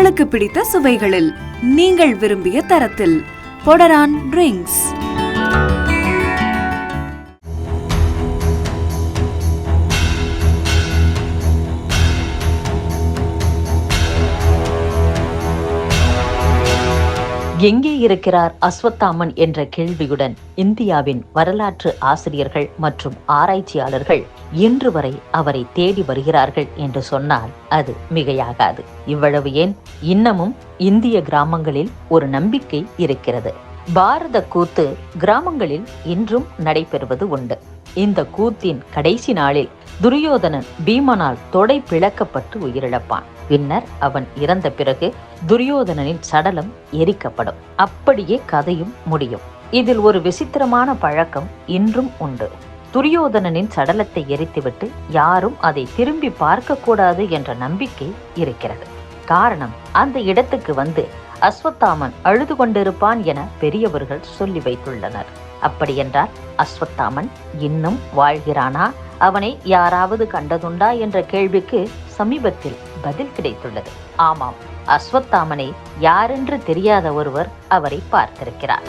உங்களுக்கு பிடித்த சுவைகளில் நீங்கள் விரும்பிய தரத்தில். பொடரான் ட்ரிங்க்ஸ். எங்கே இருக்கிறார் அஸ்வத்தாமன் என்ற கேள்வியுடன் இந்தியாவின் வரலாற்று ஆசிரியர்கள் மற்றும் ஆராய்ச்சியாளர்கள் இன்று வரை அவரை தேடி வருகிறார்கள் என்று சொன்னால் அது மிகையாகாது. இவ்வளவு ஏன்? இன்னமும் இந்திய கிராமங்களில் ஒரு நம்பிக்கை இருக்கிறது. பாரத கூத்து கிராமங்களில் இன்றும் நடைபெறுவது உண்டு. இந்த கூத்தின் கடைசி நாளில் துரியோதனன் பீமனால் தொடை பிளக்கப்பட்டு உயிரிழப்பான். பின்னர் அவன் இறந்த பிறகு துரியோதனனின் சடலம் எரிக்கப்படும். அப்படியே கதையும் முடியும். இதில் ஒரு விசித்திரமான பழக்கம் இன்றும் உண்டு. துரியோதனனின் சடலத்தை எரித்துவிட்டு யாரும் அதை திரும்பி பார்க்கக்கூடாது என்ற நம்பிக்கை இருக்கிறது. காரணம் அந்த இடத்துக்கு வந்து அஸ்வத்தாமன் அழுது கொண்டிருப்பான் என பெரியவர்கள் சொல்லி வைத்துள்ளனர். அப்படியென்றால் அஸ்வத்தாமன் இன்னும் வாழ்கிறானா? அவனை யாராவது கண்டதுண்டா? என்ற கேள்விக்கு சமீபத்தில் பதில் கிடைத்துள்ளது. ஆமாம் அஸ்வத்தாமனை யாரென்று தெரியாத ஒருவர் அவரை பார்த்திருக்கிறார்.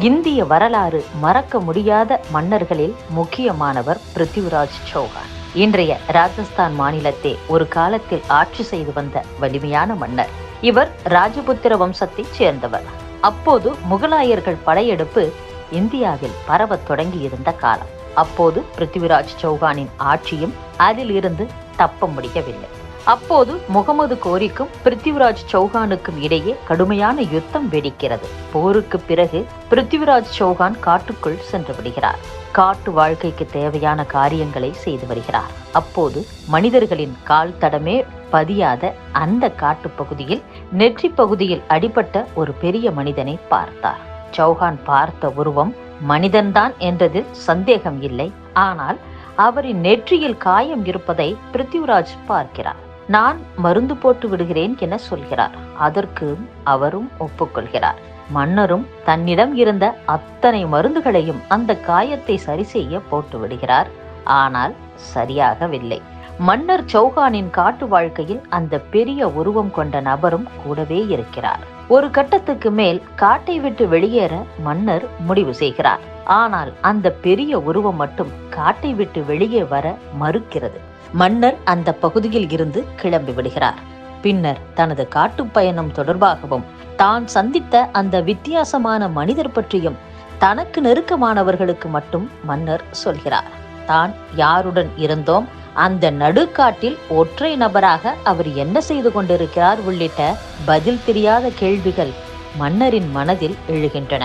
இந்திய வரலாறு மறக்க முடியாத மன்னர்களில் முக்கியமானவர் பிருத்திவிராஜ் சௌஹான். இன்றைய ராஜஸ்தான் மாநிலத்தை ஒரு காலத்தில் ஆட்சி செய்து வந்த வலிமையான மன்னர். இவர் ராஜபுத்திர வம்சத்தைச் சேர்ந்தவர். அப்போது முகலாயர்கள் படையெடுப்பு இந்தியாவில் பரவத் தொடங்கியிருந்த காலம். அப்போது பிருத்திவிராஜ் சௌகானின் ஆட்சியும் அதிலிருந்து தப்ப முடியவில்லை. அப்போது முகமது கோரிக்கும் பிருத்திவிராஜ் சௌகானுக்கும் இடையே கடுமையான யுத்தம் வெடிக்கிறது. போருக்கு பிறகு பிருத்திவிராஜ் சௌகான் காட்டுக்குள் சென்று விடுகிறார். காட்டு வாழ்க்கைக்கு தேவையான காரியங்களை செய்து வருகிறார். அப்போது மனிதர்களின் கால் தடமே பதியாத அந்த காட்டுப் பகுதியில் நெற்றி பகுதியில் அடிபட்ட ஒரு பெரிய மனிதனை பார்த்தார். சௌகான் பார்த்த உருவம் மனிதன்தான் என்றதில் சந்தேகம் இல்லை. ஆனால் அவரின் நெற்றியில் காயம் இருப்பதை பிருத்திவிராஜ் பார்க்கிறார். நான் மருந்து போட்டு விடுகிறேன் என சொல்கிறார். அதற்கு அவரும் ஒப்புக்கொள்கிறார். மன்னரும் தன்னிடம் இருந்த அத்தனை மருந்துகளையும் அந்த காயத்தை சரி செய்ய போட்டு விடுகிறார். ஆனால் சரியாகவில்லை. மன்னர் சௌகானின் காட்டு வாழ்க்கையில் அந்த பெரிய உருவம் கொண்ட நபரும் கூடவே இருக்கிறார். ஒரு கட்டத்துக்கு மேல் காட்டை விட்டு வெளியேற மன்னர் முடிவு செய்கிறார். ஆனால் அந்த பெரிய உருவம் மட்டும் காட்டை விட்டு வெளியே வர மறுக்கிறது. மன்னர் அந்த பகுதியில் இருந்து கிளம்பி விடுகிறார். பின்னர் தனது காட்டு பயணம் தொடர்பாகவும் தான் சந்தித்த அந்த வித்தியாசமான மனிதர் பற்றியும் தனக்கு நெருக்கமானவர்களுக்கு மட்டும் மன்னர் சொல்கிறார். தான் யாருடன் இருந்தோம்? அந்த நடுக்காட்டில் ஒற்றை நபராக அவர் என்ன செய்து கொண்டிருக்கிறார் உள்ளிட்ட பதில் தெரியாத கேள்விகள் மன்னரின் மனதில் எழுகின்றன.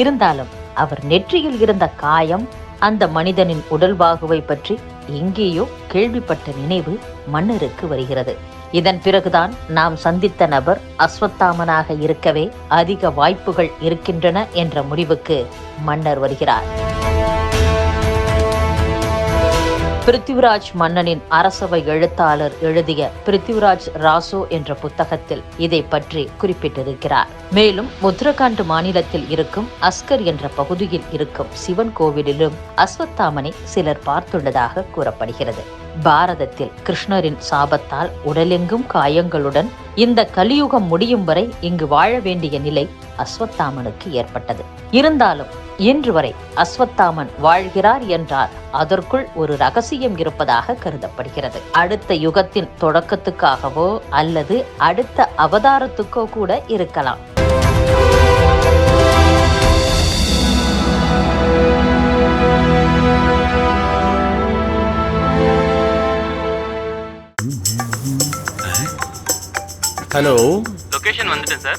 இருந்தாலும் அவர் நெற்றியில் இருந்த காயம் அந்த மனிதனின் உடல்வாகுவை பற்றி எங்கேயோ கேள்விப்பட்ட நினைவு மன்னருக்கு வருகிறது. இதன் பிறகுதான் நாம் சந்தித்த நபர் அஸ்வத்தாமனாக இருக்கவே அதிக வாய்ப்புகள் இருக்கின்றன என்ற முடிவுக்கு மன்னர் வருகிறார். பிருத்திவிராஜ் மன்னனின் அரசவை எழுத்தாளர் எழுதிய பிருத்திவிராஜ் ராசோ என்ற புத்தகத்தில் இதை பற்றி குறிப்பிட்டிருக்கிறார். மேலும் உத்தரகாண்ட் மாநிலத்தில் இருக்கும் அஸ்கர் என்ற பகுதியில் இருக்கும் சிவன் கோவிலிலும் அஸ்வத்தாமனை சிலர் பார்த்துள்ளதாக கூறப்படுகிறது. பாரதத்தில் கிருஷ்ணரின் சாபத்தால் உடலெங்கும் காயங்களுடன் இந்த கலியுகம் முடியும் வரை இங்கு வாழ வேண்டிய நிலை அஸ்வத்தாமனுக்கு ஏற்பட்டது. இருந்தாலும் இன்று வரை அஸ்வத்தாமன் வாழ்கிறார் என்றால் அதற்குள் ஒரு ரகசியம் இருப்பதாக கருதப்படுகிறது. அடுத்த யுகத்தின் தொடக்கத்துக்காகவோ அல்லது அடுத்த அவதாரத்துக்கோ கூட இருக்கலாம். ஹலோ. லொகேஷன் வந்துட்டேன் சார்.